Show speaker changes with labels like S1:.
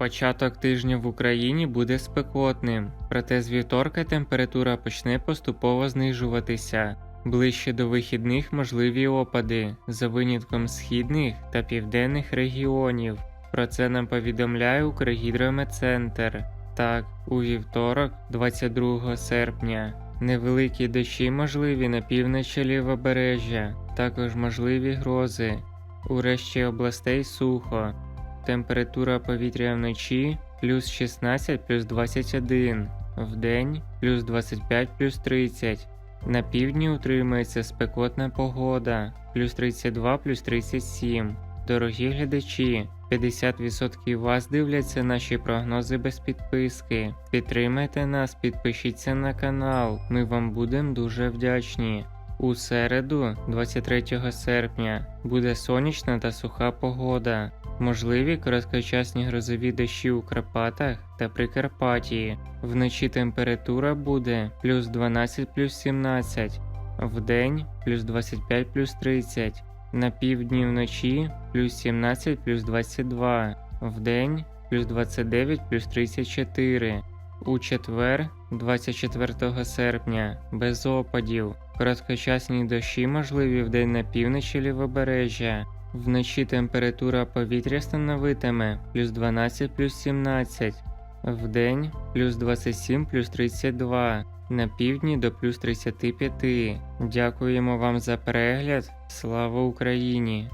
S1: Початок тижня в Україні буде спекотним, проте з вівторка температура почне поступово знижуватися. Ближче до вихідних можливі опади за винятком східних та південних регіонів. Про це нам повідомляє Укргідрометцентр. Так, у вівторок, 22 серпня, невеликі дощі можливі на півночі лівобережжя, також можливі грози. У решті областей сухо. Температура повітря вночі плюс 16 плюс 21, вдень плюс 25 плюс 30. На півдні утримується спекотна погода плюс 32 плюс 37. Дорогі глядачі, 50% вас дивляться наші прогнози без підписки. Підтримайте нас, підпишіться на канал. Ми вам будемо дуже вдячні. У середу, 23 серпня, буде сонячна та суха погода. Можливі короткочасні грозові дощі у Карпатах та Прикарпатії. Вночі температура буде плюс 12 плюс 17, вдень плюс 25 плюс 30, на півдні вночі плюс 17 плюс 22, вдень плюс 29 плюс 34. У четвер, 24 серпня, без опадів. Короткочасні дощі можливі вдень на півночі лівобережжя. Вночі температура повітря становитиме плюс 12 плюс 17, вдень плюс 27 плюс 32, на півдні до плюс 35. Дякуємо вам за перегляд. Слава Україні!